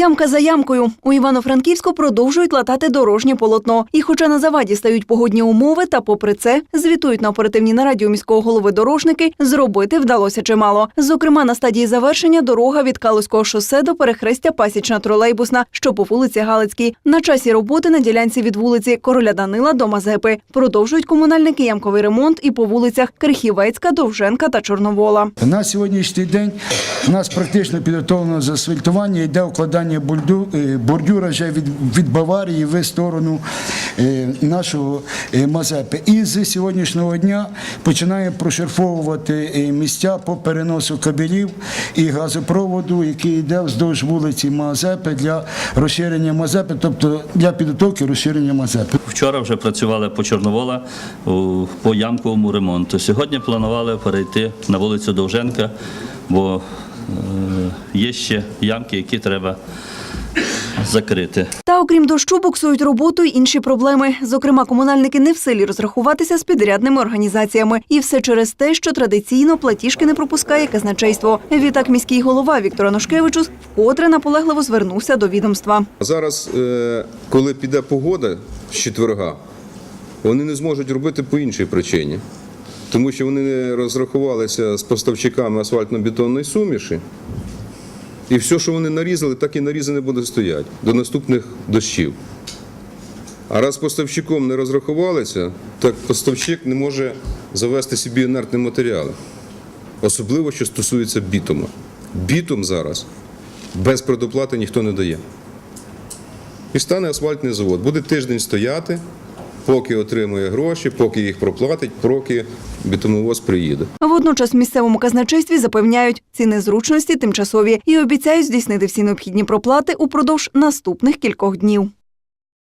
Ямка за ямкою у Івано-Франківську продовжують латати дорожнє полотно. І, хоча на заваді стають погодні умови, та попри це звітують на оперативній нараді у міського голови дорожники, зробити вдалося чимало. Зокрема, на стадії завершення дорога від Калузького шосе до перехрестя Пасічна тролейбусна, що по вулиці Галицькій. На часі роботи на ділянці від вулиці Короля Данила до Мазепи. Продовжують комунальники ямковий ремонт і по вулицях Крихівецька, Довженка та Чорновола. На сьогоднішній день у нас практично підготовлено заасфальтування, йде укладання бульду- е, бордюра вже від, від Баварії в сторону е, нашого е, Мазепи. І з сьогоднішнього дня починає прошерфовувати місця по переносу кабелів і газопроводу, який йде вздовж вулиці Мазепи для розширення Мазепи, тобто для підготовки розширення Мазепи. Вчора вже працювали по Чорновола по ямковому ремонту. Сьогодні планували перейти на вулицю Довженка, бо є ще ямки, які треба закрити. Та окрім дощу, буксують роботу й інші проблеми. Зокрема, комунальники не в силі розрахуватися з підрядними організаціями. І все через те, що традиційно платіжки не пропускає казначейство. Відтак міський голова Віктор Анушкевичус вкотре наполегливо звернувся до відомства. Зараз, е, коли піде погода з четверга, вони не зможуть робити по іншій причині. Тому що вони не розрахувалися з поставщиками асфальтно-бетонної суміші. І все, що вони нарізали, так і нарізане буде стояти до наступних дощів. А раз поставщиком не розрахувалися, так поставщик не може завести собі інертні матеріали. Особливо, що стосується бітума. Бітум зараз без предоплати ніхто не дає. І стане асфальтний завод. Буде тиждень стояти, поки отримує гроші, поки їх проплатить, поки бітумовоз приїде. Водночас в місцевому казначействі запевняють, ці незручності тимчасові і обіцяють здійснити всі необхідні проплати упродовж наступних кількох днів.